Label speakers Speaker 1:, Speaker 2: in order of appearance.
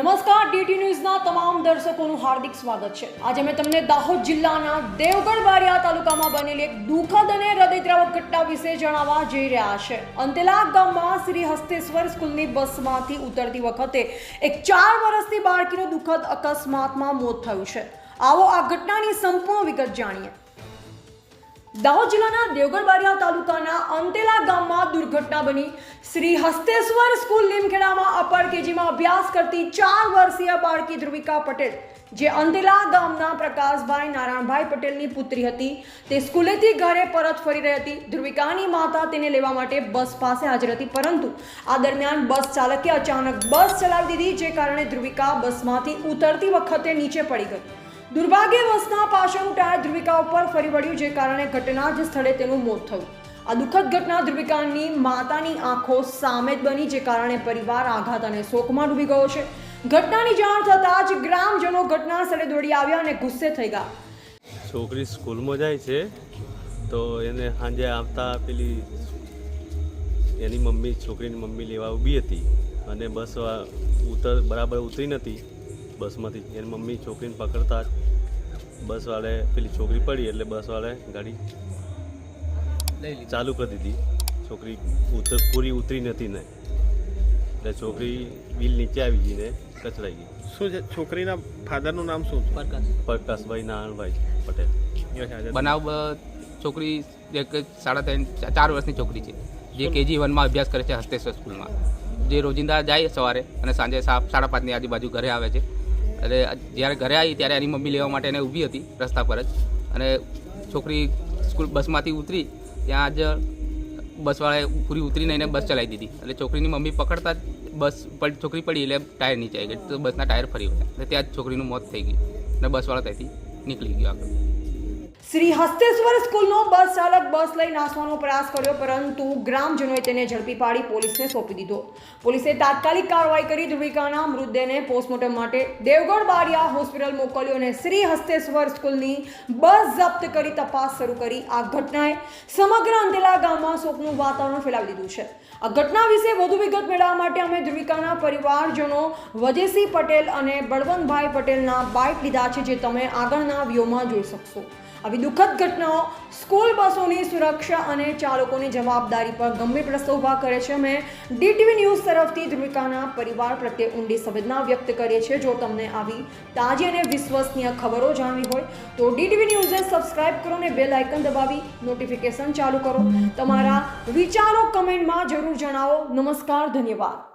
Speaker 1: નમસ્કાર ડીટી ન્યૂઝના તમામ દર્શકોનું હાર્દિક સ્વાગત છે. આજે મેં તમને દાહોદ જિલ્લાના દેવગઢ બારિયા તાલુકામાં બનેલી એક દુઃખદ અને હૃદયદ્રાવક ઘટના વિશે જણાવવા જઈ રહ્યા છે. અંતેલા ગામમાં શ્રી હસ્તેશ્વર સ્કૂલની બસમાંથી ઉતરતી વખતે એક ચાર વર્ષની બાળકીનું દુઃખદ અકસ્માતમાં મોત થયું છે. આવો આ ઘટનાની સંપૂર્ણ વિગત જાણીએ. દાહોદ જિલ્લાના દેવગઢબારિયા તાલુકાના અંતેલા ગામમાં દુર્ઘટના બની. શ્રી હસ્તેશ્વર સ્કૂલ લીમખેડામાં અપર કેજીમાં અભ્યાસ કરતી ચાર વર્ષીય બાળકી ધ્રુવિકા પટેલ, જે અંતેલા ગામના પ્રકાશભાઈ નારાયણભાઈ પટેલની પુત્રી હતી. તે સ્કૂલેથી ઘરે પરત ફરી રહી હતી. ધ્રુવિકાની માતા તેને લેવા માટે બસ પાસે હાજર હતી, પરંતુ આ દરમિયાન બસ ચાલકે અચાનક બસ ચલાવી દીધી, જે કારણે ધ્રુવિકા બસમાંથી ઉતરતી વખતે નીચે પડી ગઈ. દુર્ભાગ્યવશના પાછળનું ટાયર ધ્રુવિકા ઉપર ફરી વળ્યું, જે કારણે ઘટના જ સ્થળે તેનું મોત થયું. આ દુઃખદ ઘટના ધ્રુવિકાની માતાની આંખો સામે જ બની, જે કારણે પરિવાર આઘાત અને શોકમાં ડૂબી ગયો છે. ઘટનાની જાણ થતાં જ ગ્રામજનો ઘટના સ્થળે દોડી આવ્યા અને ગુસ્સે થઈ ગયા.
Speaker 2: છોકરી સ્કૂલમાં જાય છે, તો એને સાંજે આવતા પેલી એની મમ્મી, છોકરીની મમ્મી લેવા ઊભી હતી. અને બસ ઉતર, બરાબર ઉતરી નથી બસમાંથી એની મમ્મી છોકરીને પકડતા જ બસવાળે પેલી છોકરી પડી એટલે બસવાળે ગાડી ચાલુ કરી દીધી. છોકરી ઉતર પૂરી ઉતરી નથી ને. એટલે છોકરી બિલ નીચે આવી ગઈ ને કચડાઈ ગઈ.
Speaker 3: શું છે? છોકરીના ફાધરનું નામ શું છે?
Speaker 2: પ્રકાશભાઈ નારાયણભાઈ પટેલ.
Speaker 4: બનાવ છોકરી એક સાડા ત્રણ ચાર વર્ષની છોકરી છે. જે કેજી વનમાં અભ્યાસ કરે છે હસ્તેશ્વર સ્કૂલમાં. જે રોજિંદા જાય સવારે અને સાંજે સાત સાડા પાંચની આજુબાજુ ઘરે આવે છે. એટલે જ્યારે ઘરે આવી ત્યારે એની મમ્મી લેવા માટે એને ઊભી હતી રસ્તા પર જ. અને છોકરી સ્કૂલ બસમાંથી ઉતરી ત્યાં જ બસવાળાએ પૂરી ઉતરીને એને બસ ચલાવી દીધી. એટલે છોકરીની મમ્મી પકડતા જ બસ છોકરી પડી એટલે ટાયર નીચે આવી ગઈ. તો બસના ટાયર ફરી વળ્યા એટલે ત્યાં જ છોકરીનું મોત થઈ ગયું. અને બસવાળા ત્યાંથી નીકળી ગયો આગળ.
Speaker 1: શ્રી હસ્તેશ્વર સ્કૂલનો બસ ચાલક બસ લઈ નાસવાનો પ્રયાસ કર્યો, પરંતુ ગ્રામજનોએ તેને ઝડપી પાડી પોલીસને સોંપી દીધો. પોલીસે તાત્કાલિક કાર્યવાહી કરી ધ્રુવિકાના મૃતદેહને પોસ્ટમોર્ટમ માટે દેવગઢ બારિયા હોસ્પિટલ મોકલ્યો અને શ્રી હસ્તેશ્વર સ્કૂલની બસ જપ્ત કરી તપાસ શરૂ કરી. આ ઘટનાએ સમગ્ર અંતેલા ગામમાં શોકનું વાતાવરણ ફેલાવી દીધું છે. આ ઘટના વિશે વધુ વિગત મેળવવા માટે અમે ધ્રુવિકાના પરિવારજનો વજેસિંહ પટેલ અને બળવંતભાઈ પટેલના બાઇક લીધા છે, જે તમે આગળના વ્યૂમાં જોઈ શકશો. આવી દુઃખદ ઘટનાઓ સ્કૂલ બસોની સુરક્ષા અને ચાલકોની જવાબદારી પર ગંભીર પ્રશ્ન ઊભા કરે છે. અમે ડીટીવી ન્યૂઝ તરફથી ધ્રુવિકાના પરિવાર પ્રત્યે ઊંડી સંવેદના વ્યક્ત કરીએ છીએ. જો તમને આવી તાજી અને વિશ્વસનીય ખબરો જાણવી હોય, તો ડીટીવી ન્યૂઝને સબસ્ક્રાઇબ કરો અને બેલ આઇકન દબાવી નોટિફિકેશન ચાલુ કરો. તમારા વિચારો કમેન્ટમાં જરૂર જણાવો. નમસ્કાર, ધન્યવાદ.